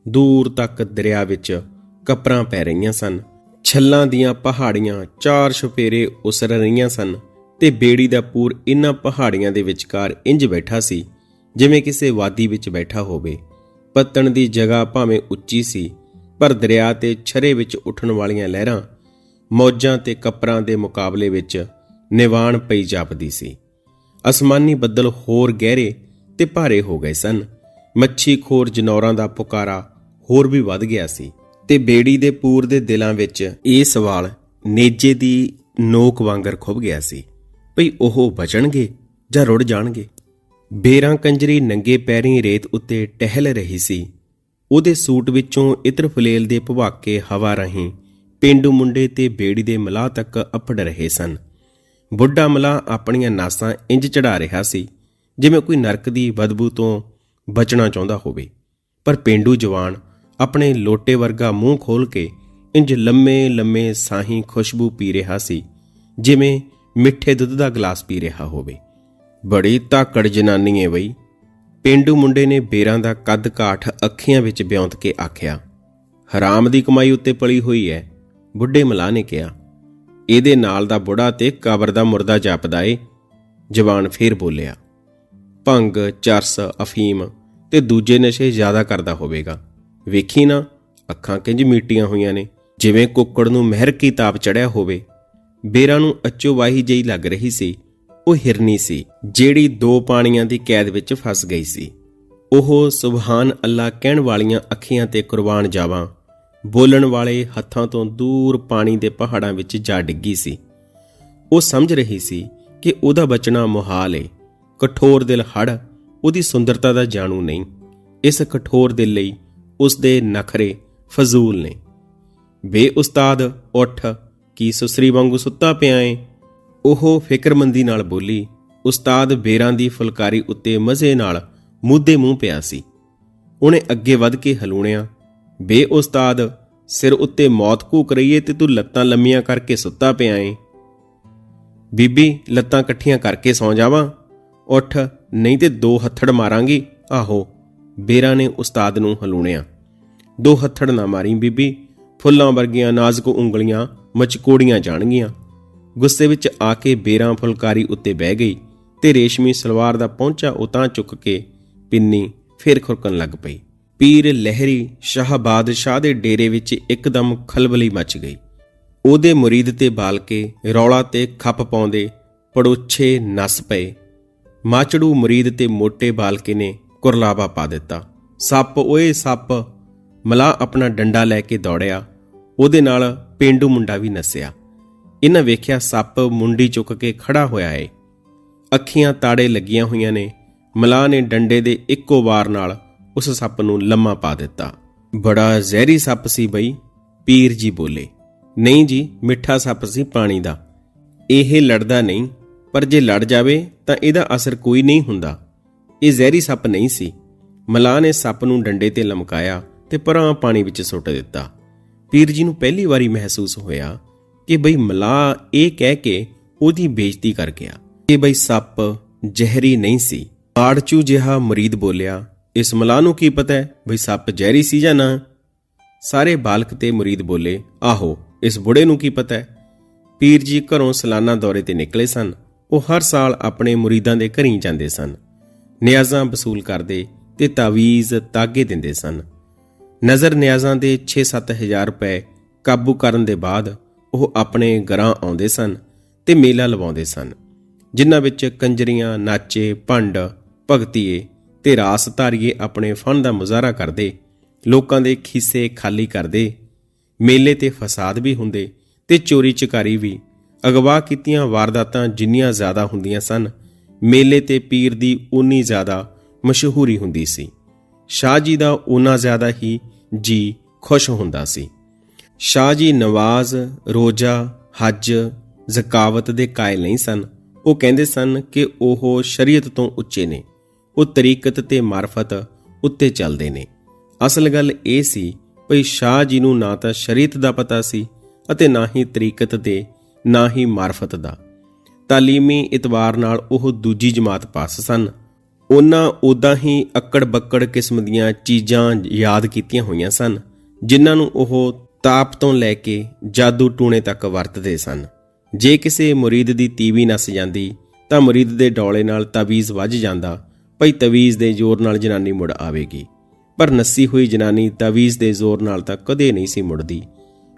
ਦੂਰ ਤੱਕ ਦਰਿਆ ਵਿੱਚ ਕਪਰਾਂ ਪੈ ਰਹੀਆਂ ਸਨ, ਛੱਲਾਂ ਦੀਆਂ ਪਹਾੜੀਆਂ ਚਾਰ ਛਪੇਰੇ ਉਸਰ ਰਹੀਆਂ ਸਨ ਤੇ ਬੇੜੀ ਦਾ ਪੂਰ ਇਨ੍ਹਾਂ ਪਹਾੜੀਆਂ ਦੇ ਵਿਚਕਾਰ ਇੰਜ ਬੈਠਾ ਸੀ, ਜਿਵੇਂ ਕਿਸੇ ਵਾਦੀ ਵਿੱਚ ਬੈਠਾ ਹੋਵੇ। ਪੱਤਣ ਦੀ ਜਗ੍ਹਾ ਭਾਵੇਂ ਉੱਚੀ ਸੀ, ਪਰ ਦਰਿਆ ਤੇ ਛਰੇ ਵਿੱਚ ਉੱਠਣ ਵਾਲੀਆਂ ਲਹਿਰਾਂ, ਮੌਜਾਂ ਤੇ ਕਪਰਾਂ ਦੇ ਮੁਕਾਬਲੇ ਵਿੱਚ ਨਿਵਾਣ ਪਈ ਜਾਪਦੀ ਸੀ। ਅਸਮਾਨੀ ਬੱਦਲ ਹੋਰ ਗਹਿਰੇ ਤੇ ਭਾਰੇ ਹੋ ਗਏ ਸਨ। ਮੱਛੀ ਖੋਰ ਜਨੌਰਾਂ ਦਾ ਪੁਕਾਰਾ ਹੋਰ ਵੀ ਵੱਧ ਗਿਆ ਸੀ ਤੇ ਬੇੜੀ ਦੇ ਪੂਰ ਦੇ ਦਿਲਾਂ ਵਿੱਚ ਇਹ ਸਵਾਲ ਨੇਜੇ ਦੀ ਨੋਕ ਵਾਂਗਰ ਖੁੱਭ ਗਿਆ ਸੀ, ਭਈ ਉਹ ਬਚਣਗੇ ਜਾਂ ਰੁੜ ਜਾਣਗੇ? ਬੇਰਾਂ ਕੰਜਰੀ ਨੰਗੇ ਪੈਰੀਂ ਰੇਤ ਉੱਤੇ ਟਹਿਲ ਰਹੀ ਸੀ। ਉਹਦੇ ਸੂਟ ਵਿੱਚੋਂ ਇਤਰ ਫਲੇਲ ਦੇ ਭਵਾਕੇ ਹਵਾ ਰਾਹੀਂ ਪਿੰਡੂ ਮੁੰਡੇ ਤੇ ਬੇੜੀ ਦੇ ਮਲਾਹ ਤੱਕ ਅਪੜ ਰਹੇ ਸਨ। ਬੁੱਢਾ ਮਲਾ ਆਪਣੀਆਂ ਨਾਸਾਂ ਇੰਜ ਚੜਾ ਰਿਹਾ ਸੀ, ਜਿਵੇਂ ਕੋਈ ਨਰਕ ਦੀ ਬਦਬੂ ਤੋਂ ਬਚਣਾ ਚਾਹੁੰਦਾ ਹੋਵੇ। ਪਰ ਪਿੰਡੂ ਜਵਾਨ ਆਪਣੇ ਲੋਟੇ ਵਰਗਾ ਮੂੰਹ ਖੋਲ ਕੇ ਇੰਜ ਲੰਮੇ ਲੰਮੇ ਸਾਹੀ ਖੁਸ਼ਬੂ ਪੀ ਰਿਹਾ ਸੀ, ਜਿਵੇਂ ਮਿੱਠੇ ਦੁੱਧ ਦਾ ਗਲਾਸ ਪੀ ਰਿਹਾ ਹੋਵੇ। ਬੜੀ ਤਾਕੜ ਜਨਾਨੀ ਏ ਬਈ। ਪਿੰਡੂ ਮੁੰਡੇ ਨੇ ਬੇਰਾਂ ਦਾ ਕੱਦ ਕਾਠ ਅੱਖੀਆਂ ਵਿੱਚ ਬਿਉਂਤ ਕੇ ਆਖਿਆ, ਹਰਾਮ ਦੀ ਕਮਾਈ ਉੱਤੇ ਪਲੀ ਹੋਈ ਐ, ਬੁੱਢੇ ਮਲਾ ਨੇ ਕਿਹਾ। ਇਹਦੇ ਨਾਲ ਦਾ ਬੁੜਾ ਤੇ ਕਬਰ ਦਾ ਮੁਰਦਾ ਜਾਪਦਾ ਏ, ਜਵਾਨ ਫੇਰ ਬੋਲਿਆ, ਭੰਗ, ਚਰਸ, ਅਫੀਮ ਤੇ ਦੂਜੇ ਨਸ਼ੇ ਜ਼ਿਆਦਾ ਕਰਦਾ ਹੋਵੇਗਾ। ਵੇਖੀ ਨਾ, ਅੱਖਾਂ ਕਿੰਜ ਮੀਟੀਆਂ ਹੋਈਆਂ ਨੇ, ਜਿਵੇਂ ਕੁੱਕੜ ਨੂੰ ਮਹਿਰ ਕੀ ਤਾਪ ਚੜਿਆ ਹੋਵੇ। ਬੇਰਾਂ ਨੂੰ ਅੱਚੋ ਵਾਹੀ ਜਿਹੀ ਲੱਗ ਰਹੀ ਸੀ ਉਹ ਹਿਰਨੀ ਸੀ, ਜਿਹੜੀ ਦੋ ਪਾਣੀਆਂ ਦੀ ਕੈਦ ਵਿੱਚ ਫਸ ਗਈ ਸੀ। ਉਹ ਸੁਭਾਨ ਅੱਲਾ ਕਹਿਣ ਵਾਲੀਆਂ ਅੱਖੀਆਂ ਤੇ ਕੁਰਬਾਨ ਜਾਵਾਂ, ਬੋਲਣ ਵਾਲੇ ਹੱਥਾਂ ਤੋਂ ਦੂਰ ਪਾਣੀ ਦੇ ਪਹਾੜਾਂ ਵਿੱਚ ਜਾ ਡਿੱਗੀ ਸੀ। ਉਹ ਸਮਝ ਰਹੀ ਸੀ ਕਿ ਉਹਦਾ ਬਚਣਾ ਮੁਹਾਲ ਏ। ਕਠੋਰ ਦਿਲ ਹੜ ਉਹਦੀ ਸੁੰਦਰਤਾ ਦਾ ਜਾਣੂ ਨਹੀਂ। ਇਸ ਕਠੋਰ ਦਿਲ ਲਈ ਉਸ ਦੇ ਨਖਰੇ ਫਜ਼ੂਲ ਨੇ। ਬੇ ਉਸਤਾਦ ਉੱਠ, ਕੀ ਸੁਸਰੀ ਵਾਂਗੂ ਸੁੱਤਾ ਪਿਆ ਏ? ਉਹ ਫਿਕਰਮੰਦੀ ਨਾਲ ਬੋਲੀ, ਉਸਤਾਦ ਬੇਰਾਂ ਦੀ ਫੁਲਕਾਰੀ ਉੱਤੇ ਮਜ਼ੇ ਨਾਲ ਮੂਧੇ ਮੂੰਹ ਪਿਆ ਸੀ। ਉਹਨੇ ਅੱਗੇ ਵੱਧ ਕੇ ਹਲੂਣਿਆ, ਬੇ ਉਸਤਾਦ, ਸਿਰ ਉੱਤੇ ਮੌਤ ਘੂਕ ਰਹੀ ਏ ਤੇ ਤੂੰ ਲੱਤਾਂ ਲੰਮੀਆਂ ਕਰਕੇ ਸੁੱਤਾ ਪਿਆ ਏ। ਬੀਬੀ, ਲੱਤਾਂ ਇਕੱਠੀਆਂ ਕਰਕੇ ਸੌਂ ਜਾਵਾਂ। ਉੱਠ, ਨਹੀਂ ਤੇ ਦੋ ਹੱਥੜ ਮਾਰਾਂਗੀ। ਆਹੋ, ਬੇਰਾ ਨੇ ਉਸਤਾਦ ਨੂੰ ਹਲੂਣਿਆ। ਦੋ ਹੱਥੜ ਨਾ ਮਾਰੀ ਬੀਬੀ, ਫੁੱਲਾਂ ਵਰਗੀਆਂ ਨਾਜ਼ੁਕ ਉਂਗਲੀਆਂ ਮਚਕੋੜੀਆਂ ਜਾਣਗੀਆਂ। ਗੁੱਸੇ ਵਿੱਚ ਆ ਕੇ ਬੇਰਾਂ ਫੁਲਕਾਰੀ ਉੱਤੇ ਬਹਿ ਗਈ ਤੇ ਰੇਸ਼ਮੀ ਸਲਵਾਰ ਦਾ ਪਹੁੰਚਾ ਉਤਾਂ ਚੁੱਕ ਕੇ ਪਿੰਨੀ ਫਿਰ ਖੁਰਕਣ ਲੱਗ ਪਈ। ਪੀਰ ਲਹਿਰੀ ਸ਼ਾਹਬਾਦ ਸ਼ਾਹ ਦੇ ਡੇਰੇ ਵਿੱਚ ਇੱਕਦਮ ਖਲਬਲੀ ਮਚ ਗਈ। ਉਹਦੇ ਮੁਰੀਦ ਤੇ ਬਾਲਕੇ ਰੌਲਾ ਤੇ ਖੱਪ ਪਾਉਂਦੇ ਪੜੋਛੇ ਨਸ ਪਏ। ਮਾਚੜੂ ਮੁਰੀਦ ਤੇ ਮੋਟੇ ਬਾਲਕੇ ਨੇ ਕੁਰਲਾਵਾ ਪਾ ਦਿੱਤਾ। ਸੱਪ ਓਏ ਸੱਪ ਮਲਾ ਆਪਣਾ ਡੰਡਾ ਲੈ ਕੇ ਦੌੜਿਆ। ਉਹਦੇ ਨਾਲ ਪੇਂਡੂ ਮੁੰਡਾ ਵੀ ਨਸਿਆ। ਇਹਨਾਂ ਵੇਖਿਆ ਸੱਪ ਮੁੰਡੀ ਚੁੱਕ ਕੇ ਖੜਾ ਹੋਇਆ ਏ। ਅੱਖੀਆਂ ਤਾੜੇ ਲੱਗੀਆਂ ਹੋਈਆਂ ਨੇ। ਮਲਾ ਨੇ ਡੰਡੇ ਦੇ ਇੱਕੋ ਵਾਰ ਨਾਲ ਉਸ ਸੱਪ ਨੂੰ ਲੰਮਾ ਪਾ ਦਿੱਤਾ। ਬੜਾ ਜ਼ਹਿਰੀ ਸੱਪ ਸੀ ਬਈ, ਪੀਰ ਜੀ ਬੋਲੇ। ਨਹੀਂ ਜੀ, ਮਿੱਠਾ ਸੱਪ ਸੀ ਪਾਣੀ ਦਾ। ਇਹ ਲੜਦਾ ਨਹੀਂ, ਪਰ ਜੇ ਲੜ ਜਾਵੇ ਤਾਂ ਇਹਦਾ ਅਸਰ ਕੋਈ ਨਹੀਂ ਹੁੰਦਾ। ਇਹ ਜ਼ਹਿਰੀ ਸੱਪ ਨਹੀਂ ਸੀ। ਮਲਾ ਨੇ ਸੱਪ ਨੂੰ ਡੰਡੇ ਤੇ ਲਮਕਾਇਆ ਤੇ ਪਰਾਂ ਪਾਣੀ ਵਿੱਚ ਸੁੱਟ ਦਿੱਤਾ। ਪੀਰ ਜੀ ਨੂੰ ਪਹਿਲੀ ਵਾਰੀ ਮਹਿਸੂਸ ਹੋਇਆ ਕਿ ਬਈ ਮਲਾ ਇਹ ਕਹਿ ਕੇ ਉਹਦੀ ਬੇਇੱਜ਼ਤੀ ਕਰ ਗਿਆ। ਕਿ ਬਈ ਸੱਪ ਜ਼ਹਿਰੀ ਨਹੀਂ ਸੀ। ਆੜਚੂ ਜਿਹਾ ਮਰੀਦ ਬੋਲਿਆ, ਇਸ ਮਲਾ ਨੂੰ ਕੀ ਪਤਾ ਹੈ ਬਈ ਸੱਪ ਜ਼ਹਿਰੀ ਸੀ ਜਾਂ ਨਾ? ਸਾਰੇ ਬਾਲਕ ਤੇ ਮੁਰੀਦ ਬੋਲੇ, ਆਹੋ, ਇਸ ਬੁੜੇ ਨੂੰ ਕੀ ਪਤਾ ਹੈ? ਪੀਰ ਜੀ ਘਰੋਂ ਸਾਲਾਨਾ ਦੌਰੇ ਤੇ ਨਿਕਲੇ ਸਨ। ਉਹ ਹਰ ਸਾਲ ਆਪਣੇ ਮੁਰੀਦਾਂ ਦੇ ਘਰੀਂ ਜਾਂਦੇ ਸਨ। ਨਿਆਜ਼ਾਂ ਵਸੂਲ ਕਰਦੇ ਤੇ ਤਾਵੀਜ਼ ਤਾਗੇ ਦਿੰਦੇ ਸਨ। ਨਜ਼ਰ ਨਿਆਜ਼ਾਂ ਦੇ 6-7000 ਰੁਪਏ ਕਾਬੂ ਕਰਨ ਦੇ ਬਾਅਦ ਉਹ ਆਪਣੇ ਘਰਾਂ ਆਉਂਦੇ ਸਨ ਤੇ ਮੇਲਾ ਲਵਾਉਂਦੇ ਸਨ, ਜਿਨ੍ਹਾਂ ਵਿੱਚ ਕੰਜਰੀਆਂ, ਨਾਚੇ, ਭੰਡ, ਭਗਤੀਏ ਤੇ ਰਾਸ ਧਾਰੀਏ ਆਪਣੇ ਫਨ ਦਾ ਮੁਜ਼ਾਹਰਾ ਕਰਦੇ, ਲੋਕਾਂ ਦੇ ਖੀਸੇ ਖਾਲੀ ਕਰਦੇ, ਮੇਲੇ ਤੇ ਫਸਾਦ ਵੀ ਹੁੰਦੇ ਤੇ ਚੋਰੀ ਚਕਾਰੀ ਵੀ ਅਗਵਾ ਕੀਤੀਆਂ ਵਾਰਦਾਤਾਂ ਜਿੰਨੀਆਂ ਜ਼ਿਆਦਾ ਹੁੰਦੀਆਂ ਸਨ, ਮੇਲੇ ਤੇ ਪੀਰ ਦੀ ਉਨੀ ਜ਼ਿਆਦਾ ਮਸ਼ਹੂਰੀ ਹੁੰਦੀ ਸੀ। ਸ਼ਾਹ ਜੀ ਦਾ ਉਨਾ ਜ਼ਿਆਦਾ ਹੀ ਜੀ ਖੁਸ਼ ਹੁੰਦਾ ਸੀ। ਸ਼ਾਹ ਜੀ ਨਵਾਜ਼, ਰੋਜ਼ਾ, ਹੱਜ, ਜ਼ਕਾਵਤ ਦੇ ਕਾਇਲ ਨਹੀਂ ਸਨ। ਉਹ ਕਹਿੰਦੇ ਸਨ ਕਿ ਉਹ ਸ਼ਰੀਅਤ ਤੋਂ ਉੱਚੇ ਨੇ। ਉਹ ਤਰੀਕਤ ਤੇ ਮਾਰਫਤ ਉੱਤੇ ਚੱਲਦੇ ਨੇ। ਅਸਲ ਗੱਲ ਇਹ ਸੀ, ਭਈ ਸ਼ਾਹ ਜੀ ਨੂੰ ਨਾ ਤਾਂ ਸ਼ਰੀਅਤ ਦਾ ਪਤਾ ਸੀ ਅਤੇ ਨਾ ਹੀ ਤਰੀਕਤ ਦੇ ਨਾ ਹੀ ਮਾਰਫਤ ਦਾ। ਤਾਲੀਮੀ ਇਤਵਾਰ ਨਾਲ ਉਹ ਦੂਜੀ ਜਮਾਤ ਪਾਸ ਸਨ। ਉਹਨਾਂ ਉਦਾਂ ਹੀ ਅਕੜ ਬੱਕੜ ਕਿਸਮ ਦੀਆਂ ਚੀਜ਼ਾਂ ਯਾਦ ਕੀਤੀਆਂ ਹੋਈਆਂ ਸਨ, ਜਿਨ੍ਹਾਂ ਨੂੰ ਉਹ ਤਾਪ ਤੋਂ ਲੈ ਕੇ ਜਾਦੂ ਟੂਣੇ ਤੱਕ ਵਰਤਦੇ ਸਨ। ਜੇ ਕਿਸੇ ਮੁਰੀਦ ਦੀ ਤੀਵੀ ਨਸ ਜਾਂਦੀ, ਤਾਂ ਮੁਰੀਦ ਦੇ ਡੌਲੇ ਨਾਲ ਤਵੀਜ਼ ਵੱਜ ਜਾਂਦਾ, ਭਈ ਤਵੀਜ਼ ਦੇ ਜ਼ੋਰ ਨਾਲ ਜਨਾਨੀ ਮੁੜ ਆਵੇਗੀ। ਪਰ ਨੱਸੀ ਹੋਈ ਜਨਾਨੀ ਤਵੀਜ਼ ਦੇ ਜ਼ੋਰ ਨਾਲ ਤਾਂ ਕਦੇ ਨਹੀਂ ਸੀ ਮੁੜਦੀ।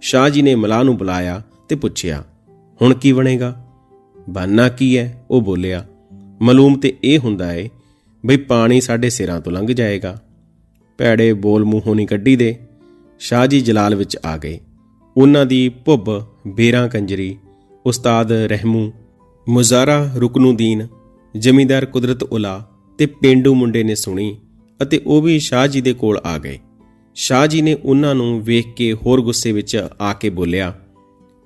ਸ਼ਾਹ ਜੀ ਨੇ ਮਲਾਹ ਨੂੰ ਬੁਲਾਇਆ ਤੇ ਪੁੱਛਿਆ, ਹੁਣ ਕੀ ਬਣੇਗਾ? ਬਾਨਾ ਕੀ ਹੈ ਉਹ ਬੋਲਿਆ, ਮਲੂਮ ਤੇ ਇਹ ਹੁੰਦਾ ਏ ਬਈ ਪਾਣੀ ਸਾਡੇ ਸਿਰਾਂ ਤੋਂ ਲੰਘ ਜਾਏਗਾ। ਭੈੜੇ ਬੋਲ ਮੂੰਹੋਂ ਨਹੀਂ ਕੱਢੀ ਦੇ। ਸ਼ਾਹ ਜੀ ਜਲਾਲ ਵਿੱਚ ਆ ਗਏ। ਉਹਨਾਂ ਦੀ ਭੁੱਬ, ਬੇਰਾਂ ਕੰਜਰੀ, ਉਸਤਾਦ ਰਹਿਮੂ ਮੁਜ਼ਾਰਾ ਰੁਕਨੂਦੀਨ, ਜ਼ਮੀਂਦਾਰ ਕੁਦਰਤ ਉਲਾ ਤੇ ਪਿੰਡੂ ਮੁੰਡੇ ਨੇ ਸੁਣੀ ਅਤੇ ਉਹ ਵੀ ਸ਼ਾਹ ਜੀ ਦੇ ਕੋਲ ਆ ਗਏ। ਸ਼ਾਹ ਜੀ ਨੇ ਉਹਨਾਂ ਨੂੰ ਵੇਖ ਕੇ ਹੋਰ ਗੁੱਸੇ ਵਿੱਚ ਆ ਕੇ ਬੋਲਿਆ,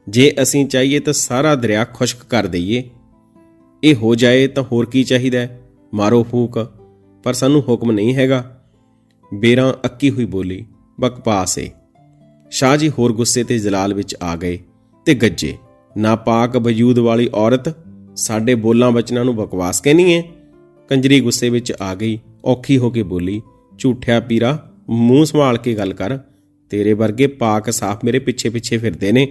ਜੇ ਅਸੀਂ ਚਾਹੀਏ ਤਾਂ ਸਾਰਾ ਦਰਿਆ ਖੁਸ਼ਕ ਕਰ ਦਈਏ। ਇਹ ਹੋ ਜਾਏ ਤਾਂ ਹੋਰ ਕੀ ਚਾਹੀਦਾ ਮਾਰੋ ਫੂਕ, ਪਰ ਸਾਨੂੰ ਹੁਕਮ ਨਹੀਂ ਹੈਗਾ। ਬੇਰਾਂ ਅੱਕੀ ਹੋਈ ਬੋਲੀ ਬਕਵਾਸ ਏ। ਸ਼ਾਹ ਜੀ ਹੋਰ ਗੁੱਸੇ ਤੇ ਜਲਾਲ ਵਿੱਚ ਆ ਗਏ ਤੇ ਗੱਜੇ, ਨਾਪਾਕ ਵਜੂਦ ਵਾਲੀ ਔਰਤ ਸਾਡੇ ਬੋਲਾਂ ਬਚਨਾਂ ਨੂੰ ਬਕਵਾਸ ਕਹਿਨੀ ਏ? ਕੰਜਰੀ ਗੁੱਸੇ ਵਿੱਚ ਆ ਗਈ, ਔਖੀ ਹੋ ਕੇ ਬੋਲੀ, ਝੂਠਿਆ ਪੀਰਾ, ਮੂੰਹ ਸੰਭਾਲ ਕੇ ਗੱਲ ਕਰ, ਤੇਰੇ ਵਰਗੇ ਪਾਕ ਸਾਫ਼ ਮੇਰੇ ਪਿੱਛੇ ਪਿੱਛੇ ਫਿਰਦੇ ਨੇ।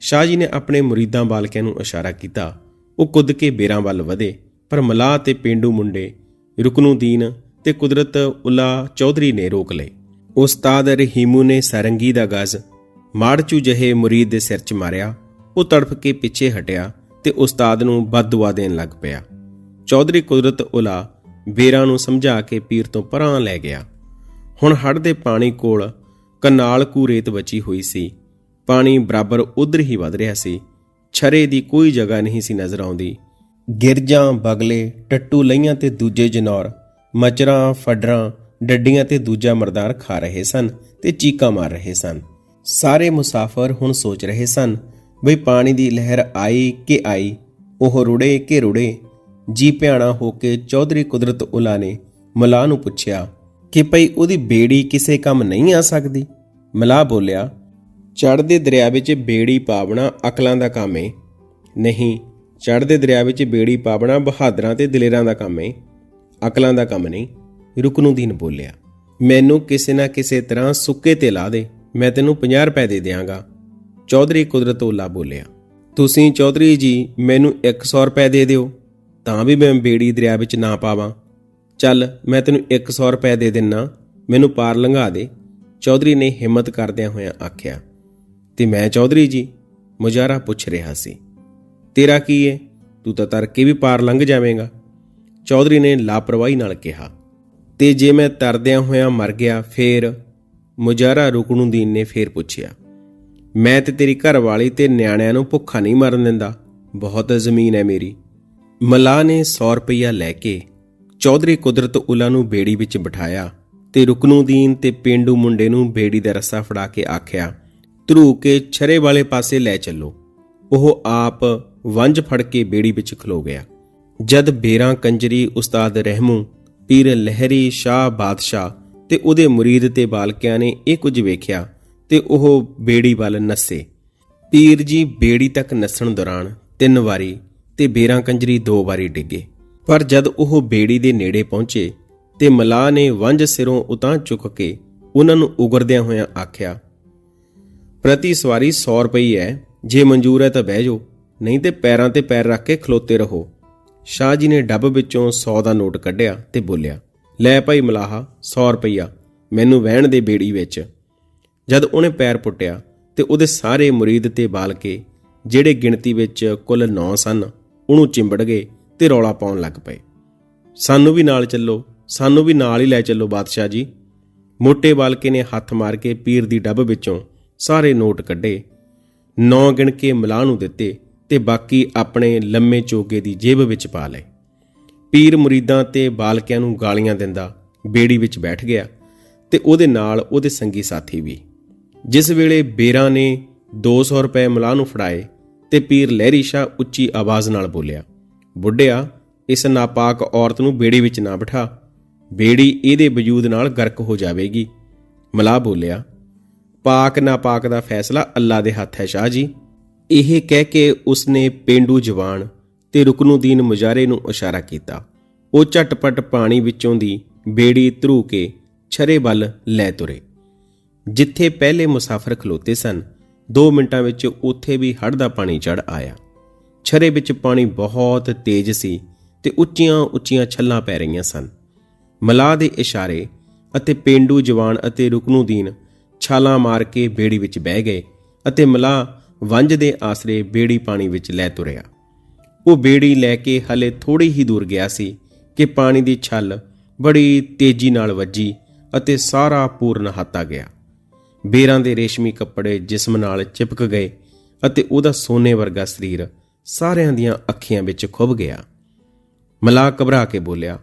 ਸ਼ਾਹ ਜੀ ਨੇ ਆਪਣੇ ਮੁਰੀਦਾਂ ਬਾਲਕਿਆਂ ਨੂੰ ਇਸ਼ਾਰਾ ਕੀਤਾ, ਉਹ ਕੁੱਦ ਕੇ ਬੇਰਾਂ ਵੱਲ ਵਧੇ, ਪਰ ਮਲਾਹ ਤੇ ਪਿੰਡੂ ਮੁੰਡੇ, ਰੁਕਨੂਦੀਨ ਤੇ ਕੁਦਰਤ ਉਲਾ ਚੌਧਰੀ ਨੇ ਰੋਕ ਲਏ। ਉਸਤਾਦ ਰਹੀਮੂ ਨੇ ਸਰੰਗੀ ਦਾ ਗਜ਼, ਮਾੜਚੂ ਜਹੇ ਮੁਰੀਦ ਦੇ ਸਿਰ 'ਚ ਮਾਰਿਆ, ਉਹ ਤੜਫ ਕੇ ਪਿੱਛੇ ਹਟਿਆ ਤੇ ਉਸਤਾਦ ਨੂੰ ਬਦਦੁਆ ਦੇਣ ਲੱਗ ਪਿਆ। ਚੌਧਰੀ ਕੁਦਰਤ ਉਲਾ ਬੇਰਾਂ ਨੂੰ ਸਮਝਾ ਕੇ ਪੀਰ ਤੋਂ ਪਰਾਂ ਲੈ ਗਿਆ। ਹੁਣ ਹੜ ਦੇ ਪਾਣੀ ਕੋਲ ਕਨਾਲ ਕੂ ਰੇਤ ਬਚੀ ਹੋਈ ਸੀ। ਪਾਣੀ ਬਰਾਬਰ ਉਧਰ ਹੀ ਵਧ ਰਿਹਾ ਸੀ। ਛਰੇ ਦੀ ਕੋਈ ਜਗ੍ਹਾ ਨਹੀਂ ਸੀ ਨਜ਼ਰ ਆਉਂਦੀ। ਗਿਰਜਾਂ, ਬਗਲੇ, ਟੱਟੂ ਲਈਆਂ ਤੇ ਦੂਜੇ ਜਨੌਰ, ਮਚਰਾਂ, ਫਡਰਾਂ ਡੱਡੀਆਂ ਤੇ ਦੂਜਾ ਮਰਦਾਰ ਖਾ ਰਹੇ ਸਨ ਤੇ ਚੀਕਾਂ ਮਾਰ ਰਹੇ ਸਨ। ਸਾਰੇ ਮੁਸਾਫਰ ਹੁਣ ਸੋਚ ਰਹੇ ਸਨ, ਬਈ ਪਾਣੀ ਦੀ ਲਹਿਰ ਆਈ ਕਿ ਆਈ, ਉਹ ਰੁੜੇ ਕਿ ਰੁੜੇ। ਜੀ ਭਿਆਣਾ ਹੋ ਕੇ ਚੌਧਰੀ ਕੁਦਰਤ ਉਲਾ ਨੇ ਮਲਾਹ ਨੂੰ ਪੁੱਛਿਆ ਕਿ ਭਈ ਉਹਦੀ ਬੇੜੀ ਕਿਸੇ ਕੰਮ ਨਹੀਂ ਆ ਸਕਦੀ? ਮਲਾਹ ਬੋਲਿਆ, ਚੜ੍ਹਦੇ ਦਰਿਆ ਵਿੱਚ ਬੇੜੀ ਪਾਵਣਾ ਅਕਲਾਂ ਦਾ ਕੰਮ ਏ। ਨਹੀਂ, ਚੜ੍ਹਦੇ ਦਰਿਆ ਵਿੱਚ ਬੇੜੀ ਪਾਵਣਾ ਬਹਾਦਰਾਂ ਤੇ ਦਲੇਰਾਂ ਦਾ ਕੰਮ ਏ। ਅਕਲਾਂ ਦਾ ਕੰਮ ਨਹੀਂ। ਰੁਕਨੂਦੀਨ ਬੋਲਿਆ, ਮੈਨੂੰ ਕਿਸੇ ਨਾ ਕਿਸੇ ਤਰ੍ਹਾਂ ਸੁੱਕੇ ਤੇ ਲਾ ਦੇ, ਮੈਂ ਤੈਨੂੰ 50 ਰੁਪਏ ਦੇ ਦਿਆਂਗਾ। ਚੌਧਰੀ ਕੁਦਰਤਉੱਲਾ ਬੋਲਿਆ, ਤੁਸੀਂ ਚੌਧਰੀ ਜੀ ਮੈਨੂੰ 100 ਰੁਪਏ ਦੇ ਦਿਓ, ਤਾਂ ਵੀ ਮੈਂ ਬੇੜੀ ਦਰਿਆ ਵਿੱਚ ਨਾ ਪਾਵਾਂ। ਚੱਲ, ਮੈਂ ਤੈਨੂੰ 100 ਰੁਪਏ ਦੇ ਦਿੰਨਾ, ਮੈਨੂੰ ਪਾਰ ਲੰਘਾ ਦੇ। ਚੌਧਰੀ ਨੇ ਹਿੰਮਤ ਕਰਦਿਆਂ ਹੋਇਆਂ ਆਖਿਆ, ਤੇ ਮੈਂ ਚੌਧਰੀ ਜੀ ਮੁਜਾਰਾ ਪੁੱਛ ਰਿਹਾ ਸੀ, ਤੇਰਾ ਕੀ ਏ? ਤੂੰ ਤਾਂ ਤਰ ਕੇ ਵੀ ਪਾਰ ਲੰਘ ਜਾਵੇਂਗਾ। ਚੌਧਰੀ ਨੇ ਲਾਪਰਵਾਹੀ ਨਾਲ ਕਿਹਾ ਤੇ ਜੇ ਮੈਂ ਤਰਦਿਆਂ ਹੋਇਆਂ ਮਰ ਗਿਆ, ਫੇਰ ਮੁਜਾਰਾ ਰੁਕਨੂਦੀਨ ਨੇ ਫੇਰ ਪੁੱਛਿਆ, ਮੈਂ ਤੇ ਤੇਰੀ ਘਰ ਵਾਲੀ ਤੇ ਨਿਆਣਿਆਂ ਨੂੰ ਭੁੱਖਾ ਨਹੀਂ ਮਰਨ ਦਿੰਦਾ। ਬਹੁਤ ਜ਼ਮੀਨ ਹੈ ਮੇਰੀ। ਮਲਾ ਨੇ 100 ਰੁਪਇਆ ਲੈ ਕੇ ਚੌਧਰੀ ਕੁਦਰਤ ਉਲਾ ਨੂੰ ਬੇੜੀ ਵਿੱਚ ਬਿਠਾਇਆ ਤੇ ਰੁਕਨੂਦੀਨ ਤੇ ਪਿੰਡੂ ਮੁੰਡੇ ਨੂੰ ਬੇੜੀ ਦਾ ਰੱਸਾ ਫੜਾ ਕੇ ਆਖਿਆ, ਧਰੂ ਕੇ ਛਰੇ ਵਾਲੇ ਪਾਸੇ ਲੈ ਚੱਲੋ। ਉਹ ਆਪ ਵੰਜ ਫੜ ਕੇ ਬੇੜੀ ਵਿੱਚ ਖਲੋ ਗਿਆ। ਜਦ ਬੇਰਾਂ ਕੰਜਰੀ ਉਸਤਾਦ ਰਹਿਮੂ ਪੀਰ ਲਹਿਰੀ ਸ਼ਾਹ ਬਾਦਸ਼ਾਹ ਤੇ ਉਹਦੇ ਮੁਰੀਦ ਤੇ ਬਾਲਕਿਆਂ ਨੇ ਇਹ ਕੁਝ ਵੇਖਿਆ ਤੇ ਉਹ ਬੇੜੀ ਵੱਲ ਨੱਸੇ। ਪੀਰ ਜੀ ਬੇੜੀ ਤੱਕ ਨੱਸਣ ਦੌਰਾਨ ਤਿੰਨ ਵਾਰੀ ਤੇ ਬੇਰਾਂ ਕੰਜਰੀ ਦੋ ਵਾਰੀ ਡਿੱਗੇ। ਪਰ ਜਦ ਉਹ ਬੇੜੀ ਦੇ ਨੇੜੇ ਪਹੁੰਚੇ ਤੇ ਮਲਾਹ ਨੇ ਵੰਜ ਸਿਰੋਂ ਉਤਾਂ ਚੁੱਕ ਕੇ ਉਹਨਾਂ ਨੂੰ ਉਗਰਦਿਆਂ ਹੋਇਆਂ ਆਖਿਆ, ਪ੍ਰਤੀ ਸਵਾਰੀ 100 ਰੁਪਈ ਹੈ ਜੇ ਮਨਜ਼ੂਰ ਹੈ ਤਾਂ ਬਹਿ ਜਾਓ, ਨਹੀਂ ਤੇ ਪੈਰਾਂ ਤੇ ਪੈਰ ਰੱਖ ਕੇ ਖਲੋਤੇ ਰਹੋ। ਸ਼ਾਹ ਜੀ ਨੇ ਡੱਬ ਵਿੱਚੋਂ 100 ਦਾ ਨੋਟ ਕੱਢਿਆ ਤੇ ਬੋਲਿਆ, ਲੈ ਭਾਈ ਮਲਾਹਾ 100 ਰੁਪਈਆ, ਮੈਨੂੰ ਵਹਿਣ ਦੇ ਬੇੜੀ ਵਿੱਚ। ਜਦ ਉਹਨੇ ਪੈਰ ਪੁੱਟਿਆ ਤੇ ਉਹਦੇ ਸਾਰੇ ਮੁਰੀਦ ਤੇ ਬਾਲਕੇ ਜਿਹੜੇ ਗਿਣਤੀ ਵਿੱਚ ਕੁੱਲ 9 ਸਨ, ਉਹਨੂੰ ਚਿੰਬੜ ਗਏ ਤੇ ਰੌਲਾ ਪਾਉਣ ਲੱਗ ਪਏ। ਸਾਨੂੰ ਵੀ ਨਾਲ ਚੱਲੋ, ਸਾਨੂੰ ਵੀ ਨਾਲ ਹੀ ਲੈ ਚੱਲੋ ਬਾਦਸ਼ਾਹ ਜੀ। ਮੋਟੇ ਬਾਲਕੇ ਨੇ ਹੱਥ ਮਾਰ ਕੇ ਪੀਰ ਦੀ ਡੱਬ ਵਿੱਚੋਂ ਸਾਰੇ ਨੋਟ ਕੱਢੇ। ਨੌ ਗਿਣ ਕੇ ਮਲਾਹ ਨੂੰ ਦਿੱਤੇ ਤੇ ਬਾਕੀ ਆਪਣੇ ਲੰਮੇ ਚੋਗੇ ਦੀ ਜੇਬ ਵਿੱਚ ਪਾ ਲਏ। ਪੀਰ ਮੁਰੀਦਾਂ ਤੇ ਬਾਲਕਿਆਂ ਨੂੰ ਗਾਲੀਆਂ ਦਿੰਦਾ ਬੇੜੀ ਵਿੱਚ ਬੈਠ ਗਿਆ ਤੇ ਉਹਦੇ ਨਾਲ ਉਹਦੇ ਸੰਗੀ ਸਾਥੀ ਵੀ। ਜਿਸ ਵੇਲੇ ਬੇਰਾਂ ਨੇ 200 ਰੁਪਏ ਮਲਾਹ ਨੂੰ ਫੜਾਏ ਤੇ ਪੀਰ ਲਹਿਰੀ ਸ਼ਾਹ ਉੱਚੀ ਆਵਾਜ਼ ਨਾਲ ਬੋਲਿਆ, ਬੁੱਢਿਆ, ਇਸ ਨਾਪਾਕ ਔਰਤ ਨੂੰ ਬੇੜੀ ਵਿੱਚ ਨਾ ਬਿਠਾ। ਬੇੜੀ ਇਹਦੇ ਵਜੂਦ ਨਾਲ ਗਰਕ ਹੋ ਜਾਵੇਗੀ। ਮਲਾਹ ਬੋਲਿਆ, ਪਾਕ ਨਾਪਾਕ ਦਾ ਫੈਸਲਾ ਅੱਲਾ ਦੇ ਹੱਥ ਹੈ ਸ਼ਾਹ ਜੀ। ਇਹ ਕਹਿ ਕੇ ਉਸਨੇ ਪੇਂਡੂ ਜਵਾਨ ਤੇ ਰੁਕਨੂਦੀਨ ਮੁਜਾਰੇ ਨੂੰ ਇਸ਼ਾਰਾ ਕੀਤਾ। ਉਹ ਝਟਪਟ ਪਾਣੀ ਵਿੱਚੋਂ ਦੀ ਬੇੜੀ ਧਰੂ ਕੇ ਛਰੇ ਵੱਲ ਲੈ ਤੁਰੇ। ਜਿੱਥੇ ਪਹਿਲੇ ਮੁਸਾਫਰ ਖਲੋਤੇ ਸਨ 2 ਮਿੰਟਾਂ ਵਿੱਚ ਉੱਥੇ ਵੀ ਹੜ ਦਾ ਪਾਣੀ ਚੜ ਆਇਆ। ਛਰੇ ਵਿੱਚ ਪਾਣੀ ਬਹੁਤ ਤੇਜ਼ ਸੀ ਤੇ ਉੱਚੀਆਂ ਉੱਚੀਆਂ ਛੱਲਾਂ ਪੈ ਰਹੀਆਂ ਸਨ। ਮਲਾਹ ਦੇ ਇਸ਼ਾਰੇ ਅਤੇ ਪੇਂਡੂ ਜਵਾਨ ਅਤੇ ਰੁਕਨੂਦੀਨ ਛਾਲਾਂ ਮਾਰ ਕੇ ਬੇੜੀ ਵਿੱਚ ਬਹਿ ਗਏ ਅਤੇ ਮਲਾਹ ਵੰਜ ਦੇ ਆਸਰੇ ਬੇੜੀ ਪਾਣੀ ਵਿੱਚ ਲੈ ਤੁਰਿਆ। ਉਹ ਬੇੜੀ ਲੈ ਕੇ ਹਲੇ ਥੋੜੀ ਹੀ ਦੂਰ ਗਿਆ ਸੀ ਕਿ ਪਾਣੀ ਦੀ ਛੱਲ ਬੜੀ ਤੇਜ਼ੀ ਨਾਲ ਵੱਜੀ ਅਤੇ ਸਾਰਾ ਪੂਰਨ ਹੱਤਾ ਗਿਆ। ਬੇਰਾਂ ਦੇ ਰੇਸ਼ਮੀ ਕੱਪੜੇ ਜਿਸਮ ਨਾਲ ਚਿਪਕ ਗਏ ਅਤੇ ਉਹਦਾ ਸੋਨੇ ਵਰਗਾ ਸਰੀਰ ਸਾਰਿਆਂ ਦੀਆਂ ਅੱਖੀਆਂ ਵਿੱਚ ਖੁੱਭ ਗਿਆ। ਮਲਾਹ ਘਬਰਾ ਕੇ ਬੋਲਿਆ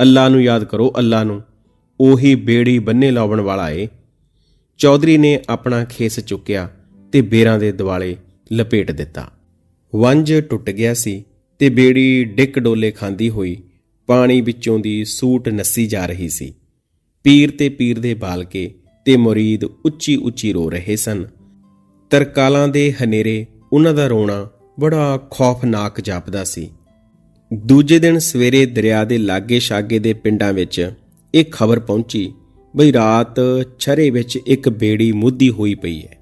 ਅੱਲਾ ਨੂੰ ਯਾਦ ਕਰੋ ਅੱਲਾ ਨੂੰ। ਉਹੀ ਬੇੜੀ ਬੰਨੇ ਲਾਉਣ ਵਾਲਾ ਏ। ਚੌਧਰੀ ਨੇ ਆਪਣਾ ਖੇਸ ਚੁੱਕਿਆ ਤੇ ਬੇਰਾਂ ਦੇ ਦਿਵਾਲੇ ਲਪੇਟ ਦਿੱਤਾ। ਵੰਜ ਟੁੱਟ ਗਿਆ ਸੀ ਤੇ ਬੇੜੀ ਡਿੱਕ ਡੋਲੇ ਖਾਂਦੀ ਹੋਈ ਪਾਣੀ ਵਿੱਚੋਂ ਦੀ ਸੂਟ ਨੱਸੀ ਜਾ ਰਹੀ ਸੀ। ਪੀਰ ਤੇ ਪੀਰ ਦੇ ਬਾਲਕੇ ਤੇ ਮੁਰੀਦ ਉੱਚੀ ਉੱਚੀ ਰੋ ਰਹੇ ਸਨ। ਤਰਕਾਲਾਂ ਦੇ ਹਨੇਰੇ ਉਹਨਾਂ ਦਾ ਰੋਣਾ ਬੜਾ ਖੌਫਨਾਕ ਜਾਪਦਾ ਸੀ। ਦੂਜੇ ਦਿਨ ਸਵੇਰੇ ਦਰਿਆ ਦੇ ਲਾਗੇ ਛਾਗੇ ਦੇ ਪਿੰਡਾਂ ਵਿੱਚ ਇਹ ਖਬਰ ਪਹੁੰਚੀ ਬਈ ਰਾਤ ਛਰੇ ਵਿੱਚ ਇੱਕ ਬੇੜੀ ਮੁੱਦੀ ਹੋਈ ਪਈ ਹੈ।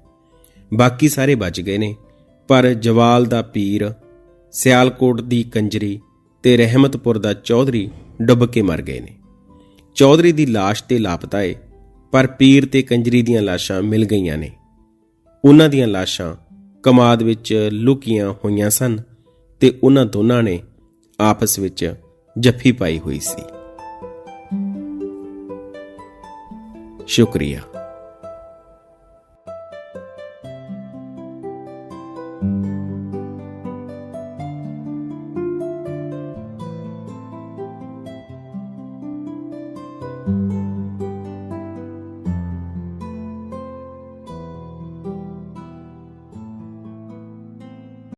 ਬਾਕੀ ਸਾਰੇ ਬਚ ਗਏ ਨੇ। ਪਰ ਜਵਾਲ ਦਾ ਪੀਰ, ਸਿਆਲਕੋਟ ਦੀ ਕੰਜਰੀ ਤੇ ਰਹਿਮਤਪੁਰ ਦਾ ਚੌਧਰੀ ਡੁੱਬ ਕੇ ਮਰ ਗਏ ਨੇ। ਚੌਧਰੀ ਦੀ ਲਾਸ਼ ਤੇ ਲਾਪਤਾ ਏ, ਪਰ ਪੀਰ ਤੇ ਕੰਜਰੀ ਦੀਆਂ ਲਾਸ਼ਾਂ ਮਿਲ ਗਈਆਂ ਨੇ। ਉਹਨਾਂ ਦੀਆਂ ਲਾਸ਼ਾਂ ਕਮਾਦ ਵਿੱਚ ਲੁਕੀਆਂ ਹੋਈਆਂ ਸਨ ਤੇ ਉਹਨਾਂ ਦੋਨਾਂ ਨੇ ਆਪਸ ਵਿੱਚ ਜੱਫੀ ਪਾਈ ਹੋਈ ਸੀ। ਸ਼ੁਕਰੀਆ।